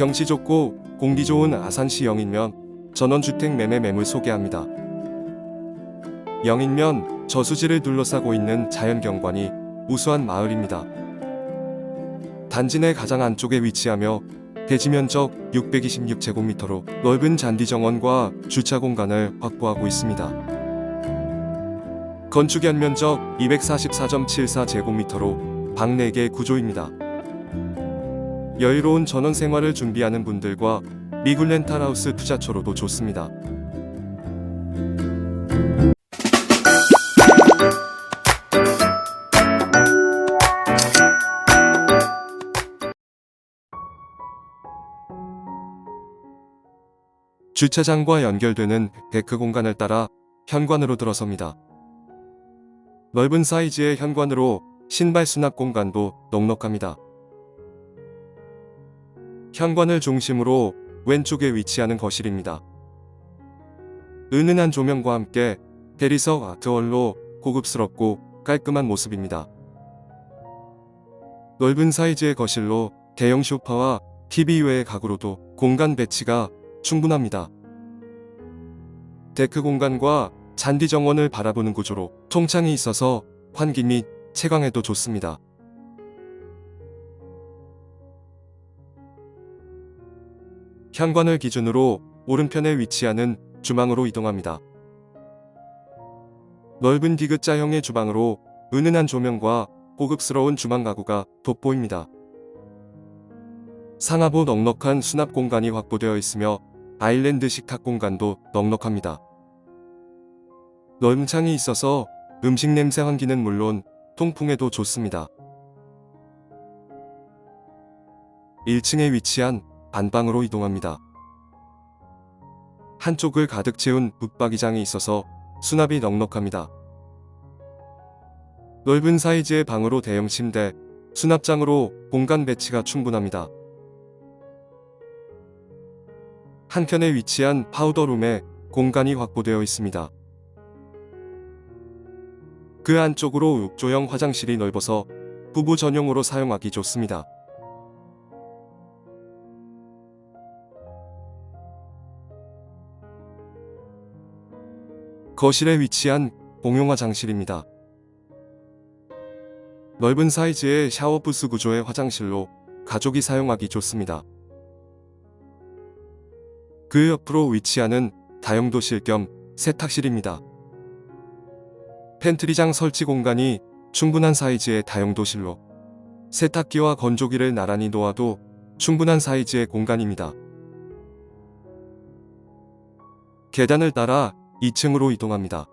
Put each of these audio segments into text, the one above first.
경치 좋고 공기 좋은 아산시 영인면 전원주택 매매 매물 소개합니다. 영인면 저수지를 둘러싸고 있는 자연경관이 우수한 마을입니다. 단지 내 가장 안쪽에 위치하며 대지 면적 626제곱미터로 넓은 잔디 정원과 주차 공간을 확보하고 있습니다. 건축 연면적 244.74제곱미터로 방 4개 구조입니다. 여유로운 전원 생활을 준비하는 분들과 미굴 렌탈하우스 투자처로도 좋습니다. 주차장과 연결되는 데크 공간을 따라 현관으로 들어섭니다. 넓은 사이즈의 현관으로 신발 수납 공간도 넉넉합니다. 현관을 중심으로 왼쪽에 위치하는 거실입니다. 은은한 조명과 함께 대리석 아트월로 고급스럽고 깔끔한 모습입니다. 넓은 사이즈의 거실로 대형 소파와 TV 외의 가구로도 공간 배치가 충분합니다. 데크 공간과 잔디 정원을 바라보는 구조로 통창이 있어서 환기 및 채광에도 좋습니다. 현관을 기준으로 오른편에 위치하는 주방으로 이동합니다. 넓은 디귿자형의 주방으로 은은한 조명과 고급스러운 주방 가구가 돋보입니다. 상하부 넉넉한 수납 공간이 확보되어 있으며 아일랜드 식탁 공간도 넉넉합니다. 넓은 창이 있어서 음식 냄새 환기는 물론 통풍에도 좋습니다. 1층에 위치한 안방으로 이동합니다. 한쪽을 가득 채운 붙박이장이 있어서 수납이 넉넉합니다. 넓은 사이즈의 방으로 대형 침대, 수납장으로 공간 배치가 충분합니다. 한켠에 위치한 파우더룸에 공간이 확보되어 있습니다. 그 안쪽으로 욕조형 화장실이 넓어서 부부 전용으로 사용하기 좋습니다. 거실에 위치한 공용 화장실입니다. 넓은 사이즈의 샤워 부스 구조의 화장실로 가족이 사용하기 좋습니다. 그 옆으로 위치하는 다용도실 겸 세탁실입니다. 팬트리장 설치 공간이 충분한 사이즈의 다용도실로 세탁기와 건조기를 나란히 놓아도 충분한 사이즈의 공간입니다. 계단을 따라 2층으로 이동합니다.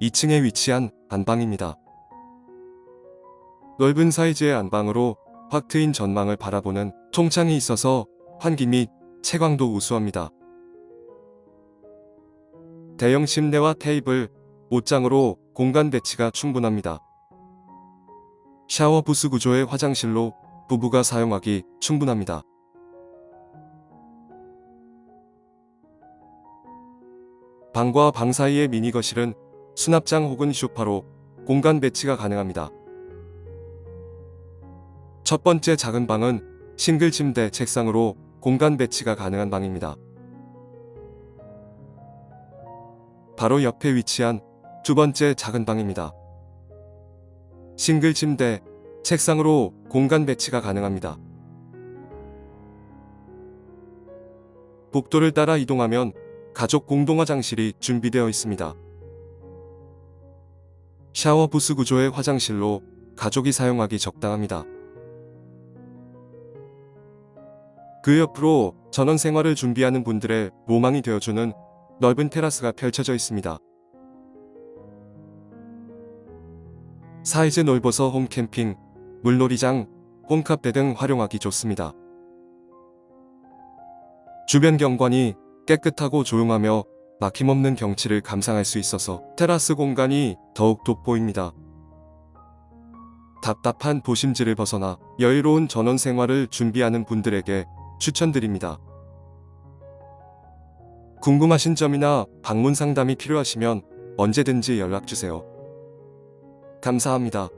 (2층에) 위치한 안방입니다. 넓은 사이즈의 안방으로 확 트인 전망을 바라보는 통창이 있어서 환기 및 채광도 우수합니다. 대형 침대와 테이블, 옷장으로 공간 배치가 충분합니다. 샤워 부스 구조의 화장실로 부부가 사용하기 충분합니다. 방과 방 사이의 미니 거실은 수납장 혹은 쇼파로 공간 배치가 가능합니다. 첫 번째 작은 방은 싱글 침대 책상으로 공간 배치가 가능한 방입니다. 바로 옆에 위치한 두 번째 작은 방입니다. 싱글 침대, 책상으로 공간 배치가 가능합니다. 복도를 따라 이동하면 가족 공동 화장실이 준비되어 있습니다. 샤워 부스 구조의 화장실로 가족이 사용하기 적당합니다. 그 옆으로 전원 생활을 준비하는 분들의 로망이 되어주는 넓은 테라스가 펼쳐져 있습니다. 사이즈 넓어서 홈캠핑, 물놀이장, 홈카페 등 활용하기 좋습니다. 주변 경관이 깨끗하고 조용하며 막힘없는 경치를 감상할 수 있어서 테라스 공간이 더욱 돋보입니다. 답답한 도심지를 벗어나 여유로운 전원 생활을 준비하는 분들에게 추천드립니다. 궁금하신 점이나 방문 상담이 필요하시면 언제든지 연락 주세요. 감사합니다.